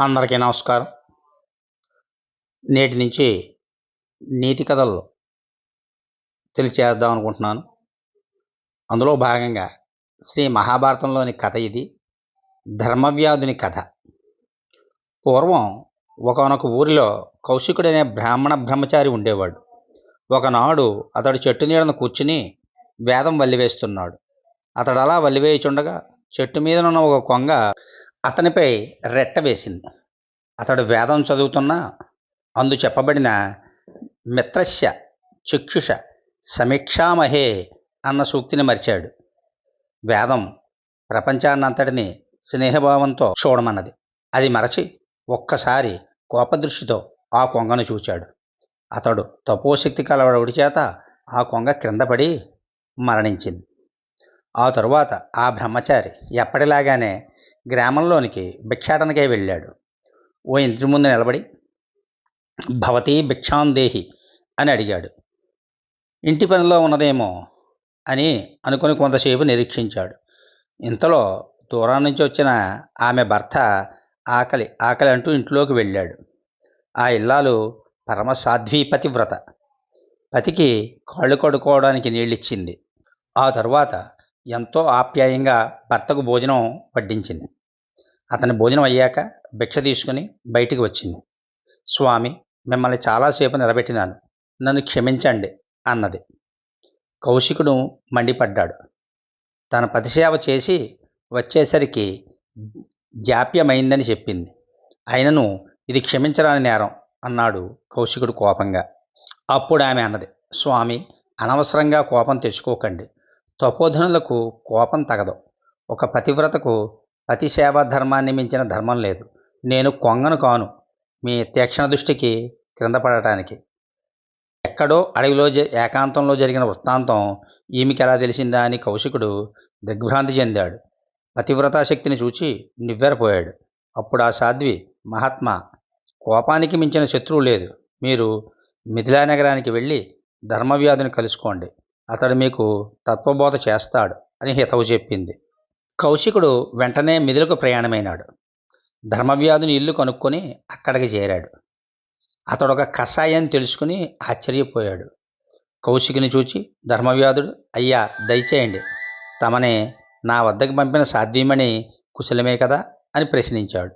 అందరికీ నమస్కారం. నేటి నుంచి నీతి కథలు తెలియచేద్దాం అనుకుంటున్నాను. అందులో భాగంగా శ్రీ మహాభారతంలోని కథ ఇది. ధర్మవ్యాధుని కథ. పూర్వం ఒకనొక ఊరిలో కౌశికుడనే బ్రాహ్మణ బ్రహ్మచారి ఉండేవాడు. ఒకనాడు అతడు చెట్టు నీడను కూర్చుని వేదం వల్లివేస్తున్నాడు. అతడు అలా వల్లివేయుచుండగా చెట్టు మీదనున్న ఒక కొంగ అతనిపై రెట్ట వేసింది. అతడు వేదం చదువుతున్న అందు చెప్పబడిన మిత్రస్య చక్షుష సమీక్షామహే అన్న సూక్తిని మరిచాడు. వేదం ప్రపంచాన్నంతటిని స్నేహభావంతో చూడమన్నది. అది మరచి ఒక్కసారి కోపదృష్టితో ఆ కొంగను చూచాడు. అతడు తపోశక్తి కలవడవుడి చేత ఆ కొంగ క్రిందపడి మరణించింది. ఆ తరువాత ఆ బ్రహ్మచారి ఎప్పటిలాగానే గ్రామంలోనికి భిక్షాటనకై వెళ్ళాడు. ఓ ఇంటి ముందు నిలబడి భవతీ భిక్షాందేహి అని అడిగాడు. ఇంటి పనిలో ఉన్నదేమో అని అనుకుని కొంతసేపు నిరీక్షించాడు. ఇంతలో దూరం నుంచి వచ్చిన ఆమె భర్త ఆకలి ఆకలి అంటూ ఇంట్లోకి వెళ్ళాడు. ఆ ఇల్లాలు పరమ సాధ్వీపతి వ్రత పతికి కాళ్ళు కడుక్కోవడానికి నీళ్ళిచ్చింది. ఆ తరువాత ఎంతో ఆప్యాయంగా భర్తకు భోజనం వడ్డించింది. అతని భోజనం అయ్యాక భిక్ష తీసుకుని బయటికి వచ్చింది. స్వామి మిమ్మల్ని చాలాసేపు నిలబెట్టినాను. నన్ను క్షమించండి అన్నది. కౌశికుడు మండిపడ్డాడు. తన పతిసేవ చేసి వచ్చేసరికి జాప్యమైందని చెప్పింది. అయినను ఇది క్షమించరాని నేరం అన్నాడు కౌశికుడు కోపంగా. అప్పుడు ఆమె అన్నది. స్వామి అనవసరంగా కోపం తెచ్చుకోకండి. తపోధనులకు కోపం తగదు. ఒక పతివ్రతకు పతి ధర్మాన్ని మించిన ధర్మం లేదు. నేను కొంగను కాను. మీ తీక్షణ దృష్టికి క్రింద పడటానికి. ఎక్కడో అడవిలో జ- ఏకాంతంలో జరిగిన వృత్తాంతం ఈమెకి ఎలా తెలిసిందా అని కౌశికుడు దిగ్భ్రాంతి చెందాడు. పతివ్రతా శక్తిని చూచి నివ్వెరపోయాడు. అప్పుడు ఆ సాధ్వి మహాత్మా కోపానికి మించిన శత్రువు లేదు. మీరు మిథిలా నగరానికి వెళ్ళి ధర్మవ్యాధిని కలుసుకోండి. అతడు మీకు తత్వబోధ చేస్తాడు అని హితవు చెప్పింది. కౌశికుడు వెంటనే మిథులకు ప్రయాణమైనాడు. ధర్మవ్యాధుని ఇల్లు కనుక్కొని అక్కడికి చేరాడు. అతడు ఒక కషాయం తెలుసుకుని ఆశ్చర్యపోయాడు. కౌశికుని చూచి ధర్మవ్యాధుడు అయ్యా దయచేయండి. తమని నా వద్దకు పంపిన సాధ్వీమణి కుశలమే కదా? అని ప్రశ్నించాడు.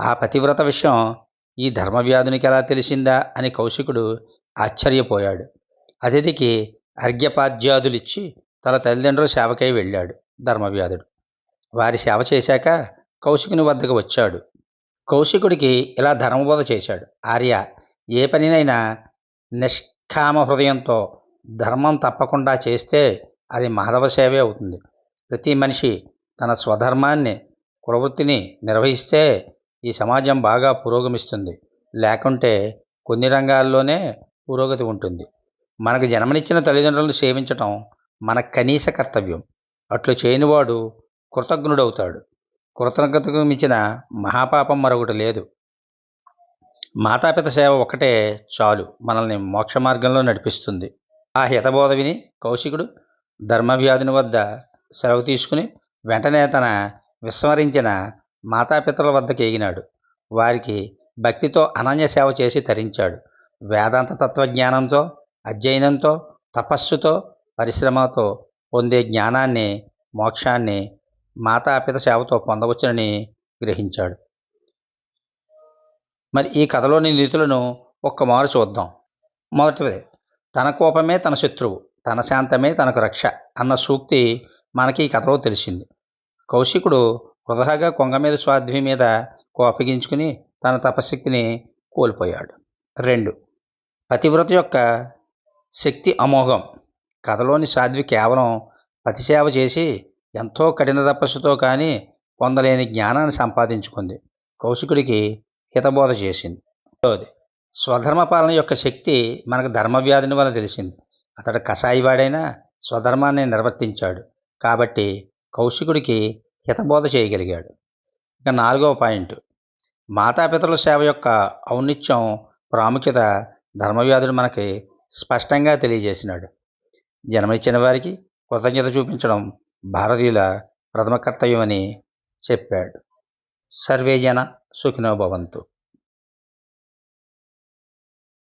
ఆ పతివ్రత విషయం ఈ ధర్మవ్యాధునికి ఎలా తెలిసిందా? అని కౌశికుడు ఆశ్చర్యపోయాడు. అతిథికి అర్ఘ్యపాద్యాదులిచ్చి తన తల్లిదండ్రుల సేవకై వెళ్ళాడు ధర్మవ్యాధుడు. వారి సేవ చేశాక కౌశికుని వద్దకు వచ్చాడు. కౌశికుడికి ఇలా ధర్మబోధ చేశాడు. ఆర్య ఏ పనినైనా నిష్కామ హృదయంతో ధర్మం తప్పకుండా చేస్తే అది మాధవ సేవే అవుతుంది. ప్రతి మనిషి తన స్వధర్మాన్ని ప్రవృత్తిని నిర్వహిస్తే ఈ సమాజం బాగా పురోగమిస్తుంది. లేకుంటే కొన్ని రంగాల్లోనే పురోగతి ఉంటుంది. మనకు జన్మనిచ్చిన తల్లిదండ్రులను సేవించటం మన కనీస కర్తవ్యం. అట్లు చేయనివాడు కృతజ్ఞుడవుతాడు. కృతజ్ఞతకు మించిన మహాపాపం మరొకటి లేదు. మాతాపిత సేవ ఒక్కటే చాలు. మనల్ని మోక్ష మార్గంలో నడిపిస్తుంది. ఆ హితబోధ విని కౌశికుడు ధర్మవ్యాధుని వద్ద సెలవు తీసుకుని వెంటనే తన విస్మరించిన మాతాపితల వద్దకు ఎగినాడు. వారికి భక్తితో అనన్య సేవ చేసి తరించాడు. వేదాంత తత్వజ్ఞానంతో అధ్యయనంతో తపస్సుతో పరిశ్రమతో పొందే జ్ఞానాన్ని మోక్షాన్ని మాతాపిత సేవతో పొందవచ్చునని గ్రహించాడు. మరి ఈ కథలోని నీతులను ఒక్క మారు చూద్దాం. మొదటిది తన కోపమే తన శత్రువు తన శాంతమే తనకు రక్ష అన్న సూక్తి మనకి ఈ కథలో తెలిసింది. కౌశికుడు వృధాగా కొంగ మీద స్వాధ్వి మీద కోపగించుకుని తన తపశక్తిని కోల్పోయాడు. రెండు పతివ్రత యొక్క శక్తి అమోఘం. కథలోని సాధ్వి కేవలం పతిసేవ చేసి ఎంతో కఠిన తపస్సుతో కానీ పొందలేని జ్ఞానాన్ని సంపాదించుకుంది. కౌశికుడికి హితబోధ చేసింది. స్వధర్మ పాలన యొక్క శక్తి మనకు ధర్మవ్యాధిని వల్ల తెలిసింది. అతడు కషాయివాడైనా స్వధర్మాన్ని నిర్వర్తించాడు. కాబట్టి కౌశికుడికి హితబోధ చేయగలిగాడు. ఇక నాలుగవ పాయింట్ మాతాపితరుల సేవ యొక్క ఔన్నిత్యం ప్రాముఖ్యత ధర్మవ్యాధుడు మనకి స్పష్టంగా తెలియజేసినాడు. జన్మనిచ్చిన వారికి కృతజ్ఞత చూపించడం భారతీయుల ప్రథమ కర్తవ్యమని చెప్పాడు. సర్వే జన సుఖినో భవంతు.